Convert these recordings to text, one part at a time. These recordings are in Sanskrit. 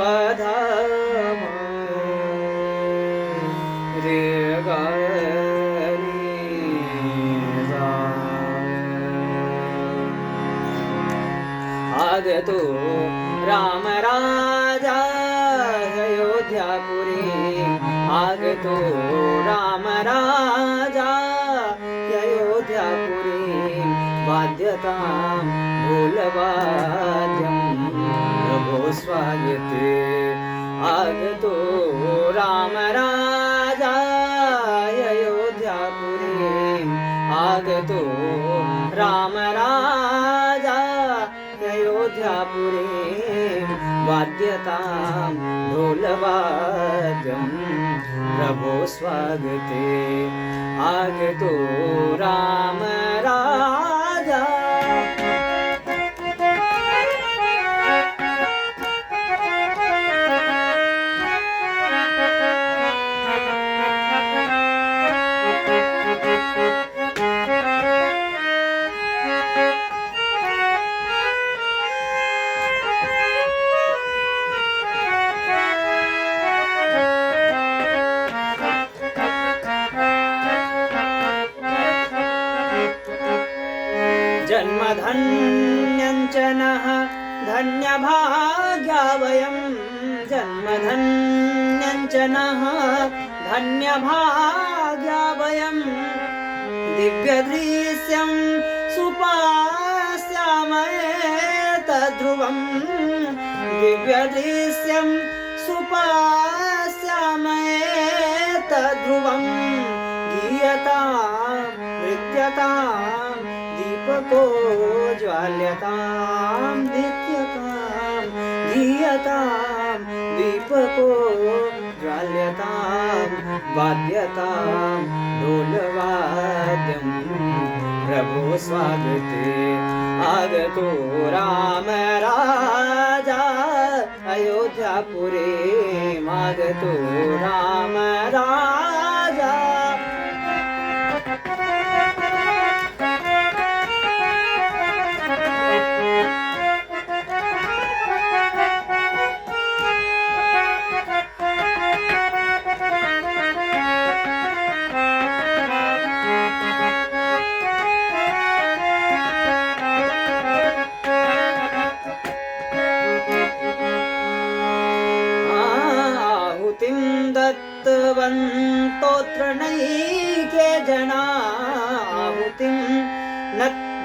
पध म रे ग नि सा आगतो राम राजा अयोध्यापुरी। आगतो राम राजा अयोध्यापुरी। वाद्यतां ढोलवाद्यं प्रभो स्वागते आगतो राम राजा अयोध्यापुरी। आगतो राम राजा अयोध्यापुरी। वाद्यतां ढोलवाद्यं प्रभो स्वागते। आगतो राम जन्मधन्यञ्च नः। धन्यभाग्या वयं जन्मधन्यञ्च नः। धन्यभाग्या वयं दिव्यदृश्यं सुपास्यामयेतध्रुवं दिव्यदृश्यं सुपास्यामयेतध्रुवं गीयतां नृत्यतां दीपको ज्वाल्यतां नित्यतां गीयतां दीपको ज्वाल्यतां वाद्यतां ढोलवाद्यं प्रभो स्वागते। आगतो राम राजा अयोध्यापुरे मागतो राम राजा दत्तवन्तोऽत्र नैके जना आहुतिं न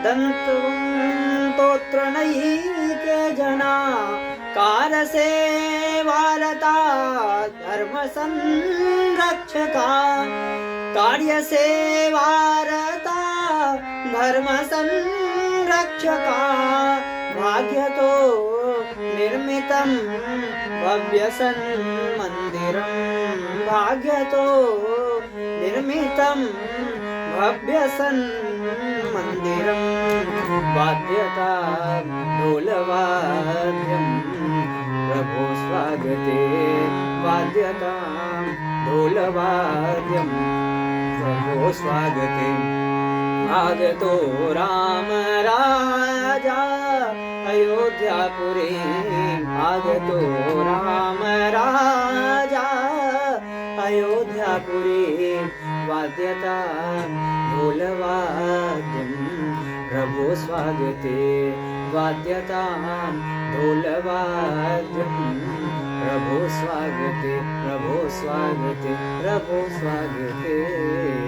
दन्तवन्तोऽत्र नैके जना कारसेवारता धर्मसंरक्षका कार्यसेवारता धर्मसंरक्षका भाग्यतो निर्मितं भव्यसन्मन्दिरं भाग्यतो निर्मितं भव्यसन्मन्दिरं वाद्यता ढोलवाद्यं प्रभो स्वागते वाद्यतां ढोलवाद्यं प्रभो स्वागते आगतो राम राजा अयोध्यापुरे आगतो राम राजा अयोध्यापुरे वाद्यता ढोलवाद्यं प्रभो स्वागते। वाद्यतां ढोलवाद्यं प्रभो स्वागते प्रभो स्वागते प्रभो स्वागते